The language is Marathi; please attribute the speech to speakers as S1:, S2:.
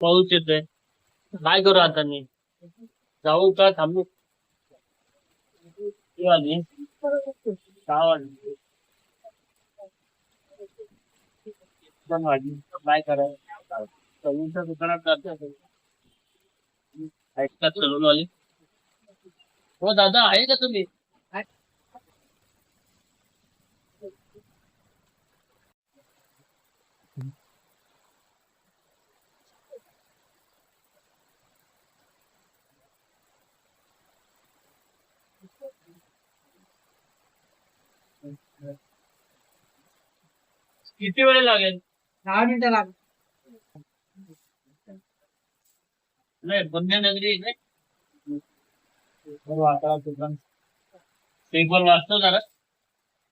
S1: पाऊस येतोय. काय करू आता मी? जाऊ का? थांबू. किती वाजले काय करायचं? सव्वीसच्या दुकानात जाते ऐकतात सलूनवाले हो दादा आहे का तुम्ही? किती वेळ लागेल?
S2: दहा मिनिटं लाग
S1: नाही हो, आता दुकान ते पण वाचतो जरा